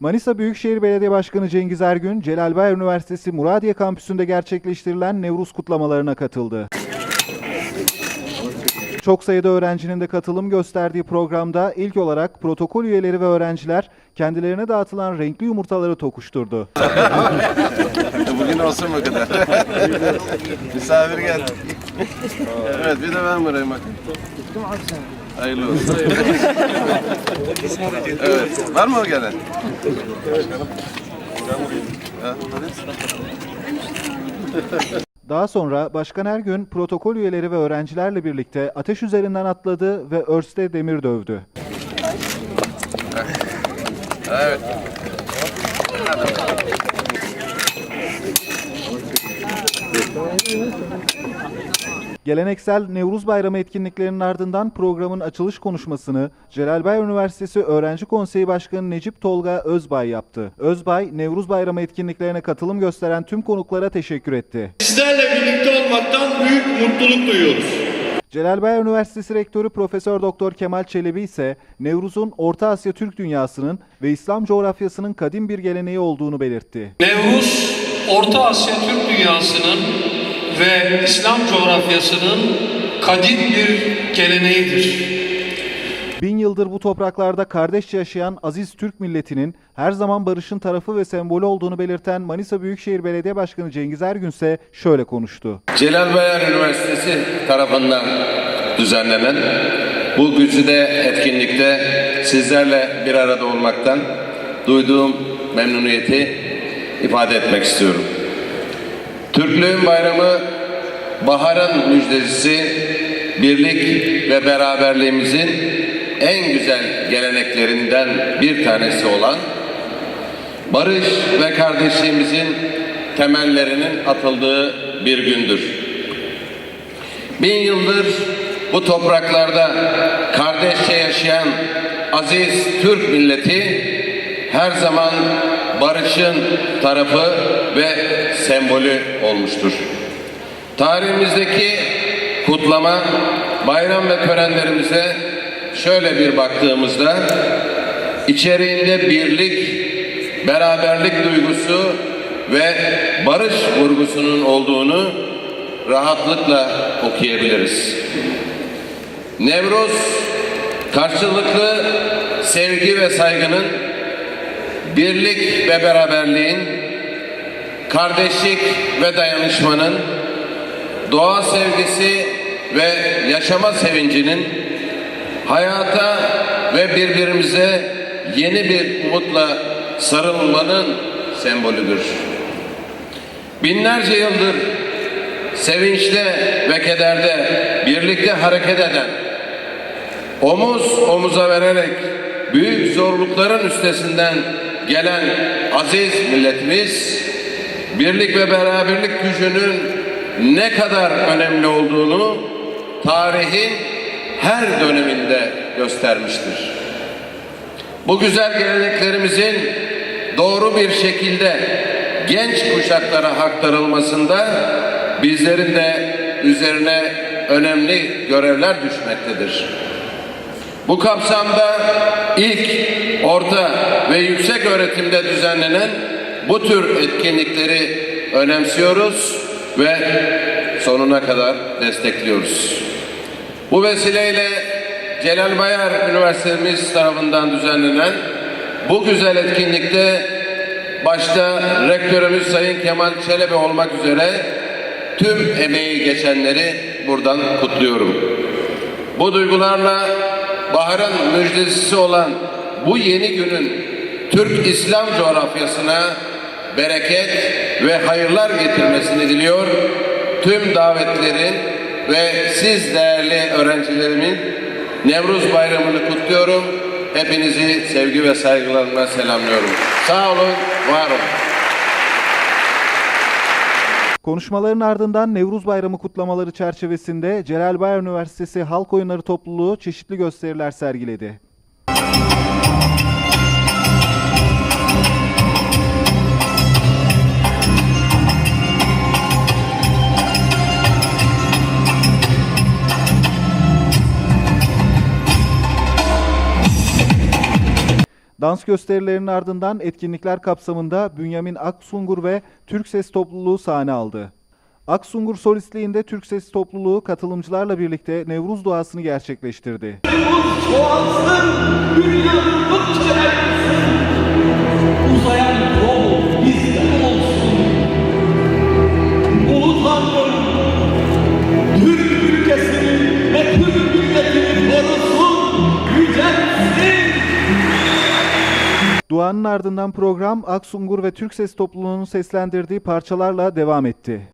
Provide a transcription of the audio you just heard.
Manisa Büyükşehir Belediye Başkanı Cengiz Ergün, Celal Bayar Üniversitesi Muradiye Kampüsü'nde gerçekleştirilen Nevruz kutlamalarına katıldı. Çok sayıda öğrencinin de katılım gösterdiği programda ilk olarak protokol üyeleri ve öğrenciler kendilerine dağıtılan renkli yumurtaları tokuşturdu. Bugün olsun bu kadar. Misafir geldi. Evet bir de ben vurayım bakayım. Hayırlı olsun. evet. Var mı o gelen? Ha, Daha sonra Başkan Ergün protokol üyeleri ve öğrencilerle birlikte ateş üzerinden atladı ve örste demir dövdü. Evet. Geleneksel Nevruz Bayramı etkinliklerinin ardından programın açılış konuşmasını Celal Bayar Üniversitesi Öğrenci Konseyi Başkanı Necip Tolga Özbay yaptı. Özbay, Nevruz Bayramı etkinliklerine katılım gösteren tüm konuklara teşekkür etti. Sizlerle birlikte olmaktan büyük mutluluk duyuyoruz. Celal Bayar Üniversitesi Rektörü Profesör Doktor Kemal Çelebi ise Nevruz'un Orta Asya Türk dünyasının ve İslam coğrafyasının kadim bir geleneği olduğunu belirtti. Nevruz, Orta Asya Türk dünyasının ve İslam coğrafyasının kadim bir geleneğidir. Bin yıldır bu topraklarda kardeşçe yaşayan aziz Türk milletinin her zaman barışın tarafı ve sembolü olduğunu belirten Manisa Büyükşehir Belediye Başkanı Cengiz Ergün ise şöyle konuştu. Celal Bayar Üniversitesi tarafından düzenlenen bu güzide etkinlikte sizlerle bir arada olmaktan duyduğum memnuniyeti ifade etmek istiyorum. Türklüğün bayramı baharın müjdecisi, birlik ve beraberliğimizin en güzel geleneklerinden bir tanesi olan barış ve kardeşliğimizin temellerinin atıldığı bir gündür. Bin yıldır bu topraklarda kardeşçe yaşayan aziz Türk milleti her zaman barışın tarafı ve sembolü olmuştur. Tarihimizdeki kutlama, bayram ve törenlerimize şöyle bir baktığımızda içeriğinde birlik, beraberlik duygusu ve barış vurgusunun olduğunu rahatlıkla okuyabiliriz. Nevruz karşılıklı sevgi ve saygının, birlik ve beraberliğin, kardeşlik ve dayanışmanın, doğa sevgisi ve yaşama sevincinin, hayata ve birbirimize yeni bir umutla sarılmanın sembolüdür. Binlerce yıldır sevinçte ve kederde birlikte hareket eden, omuz omuza vererek büyük zorlukların üstesinden gelen aziz milletimiz, birlik ve beraberlik gücünün ne kadar önemli olduğunu tarihin her döneminde göstermiştir. Bu güzel geleneklerimizin doğru bir şekilde genç kuşaklara aktarılmasında bizlerin de üzerine önemli görevler düşmektedir. Bu kapsamda ilk, orta ve yüksek öğretimde düzenlenen bu tür etkinlikleri önemsiyoruz ve sonuna kadar destekliyoruz. Bu vesileyle Celal Bayar Üniversitemiz tarafından düzenlenen bu güzel etkinlikte başta rektörümüz Sayın Kemal Çelebi olmak üzere tüm emeği geçenleri buradan kutluyorum. Bu duygularla baharın müjdecisi olan bu yeni günün Türk İslam coğrafyasına bereket ve hayırlar getirmesini diliyor. Tüm davetlerin ve siz değerli öğrencilerimin Nevruz Bayramı'nı kutluyorum. Hepinizi sevgi ve saygılarımla selamlıyorum. Sağ olun, var olun. Konuşmaların ardından Nevruz Bayramı kutlamaları çerçevesinde Celal Bayar Üniversitesi Halk Oyunları Topluluğu çeşitli gösteriler sergiledi. Dans gösterilerinin ardından etkinlikler kapsamında Bünyamin Aksungur ve Türk Ses Topluluğu sahne aldı. Aksungur solistliğinde Türk Ses Topluluğu katılımcılarla birlikte Nevruz duasını gerçekleştirdi. uzayan Duanın ardından program Aksungur ve Türk Ses Topluluğu'nun seslendirdiği parçalarla devam etti.